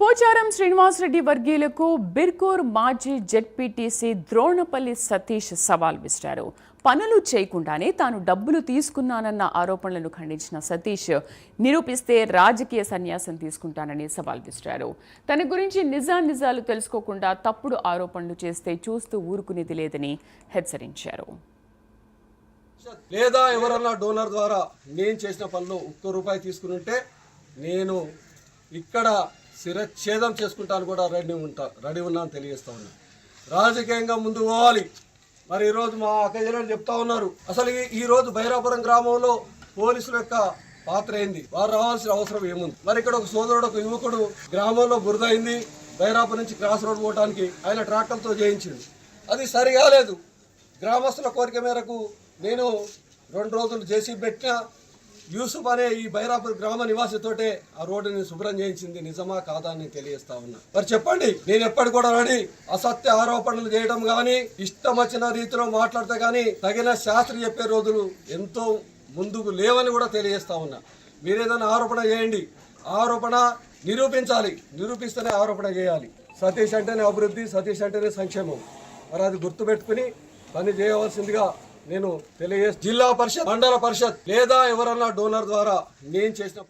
పోచారం శ్రీనివాసరెడ్డి వర్గీయులకు బిర్కూర్ మాజీ జెడ్పీటీసీ ద్రోణపల్లి సతీష్ సవాల్ విసిరారు. పనులు చేయకుండానే తాను డబ్బులు తీసుకున్నానన్న ఆరోపణలను ఖండించిన సతీష్ నిరూపిస్తే రాజకీయ సన్యాసం తీసుకుంటానని సవాల్ విసిరారు. తన గురించి నిజానిజాలు తెలుసుకోకుండా తప్పుడు ఆరోపణలు చేస్తే చూస్తూ ఊరుకునేది లేదని హెచ్చరించారు. లేదా ఎవరన్నా డోనర్ ద్వారా నేను చేసిన పనులు ఒక్క రూపాయి తీసుకుని ఉంటే నేను ఇక్కడ శిరఛేదం చేసుకుంటాను కూడా రెడీ ఉంటా రెడీ ఉన్నాను తెలియజేస్తా ఉన్నా. రాజకీయంగా ముందు పోవాలి. మరి ఈరోజు మా అక్కజలను చెప్తా ఉన్నారు. అసలు ఈ- రోజు బైరాపురం గ్రామంలో పోలీసుల యొక్క పాత్ర అయింది వారు రావాల్సిన అవసరం ఏముంది? మరి ఇక్కడ ఒక సోదరుడు ఒక యువకుడు గ్రామంలో బురద అయింది బైరాపురం నుంచి క్రాస్ రోడ్ పోవడానికి ఆయన ట్రాక్టర్తో చేయించింది. అది సరిగాలేదు. గ్రామస్తుల కోరిక మేరకు నేను రెండు రోజులు చేసి పెట్టినా యూసుఫ్ అనే ఈ బైరాపూర్ గ్రామ నివాసితోటే ఆ రోడ్డుని శుభ్రం చేయించింది నిజమా కాదా అని తెలియస్తా ఉన్నా. మరి చెప్పండి నేను ఎప్పటి కూడా రాని అసత్య ఆరోపణలు చేయడం కానీ ఇష్టం వచ్చిన రీతిలో మాట్లాడితే కానీ తగిన శాస్త్రి చెప్పే రోజులు ఎంతో ముందుకు లేవని కూడా తెలియజేస్తా ఉన్నా. మీరు ఏదైనా ఆరోపణ చేయండి. ఆరోపణ నిరూపించాలి. నిరూపిస్తేనే ఆరోపణ చేయాలి. సతీష్ అంటేనే అభివృద్ధి సతీష్ అంటేనే సంక్షేమం. మరి అది గుర్తుపెట్టుకుని పని చేయవలసిందిగా నేను తెలియజేసి జిల్లా పరిషత్ మండల పరిషత్ లేదా ఎవరన్నా డోనర్ ద్వారా నేను చేసిన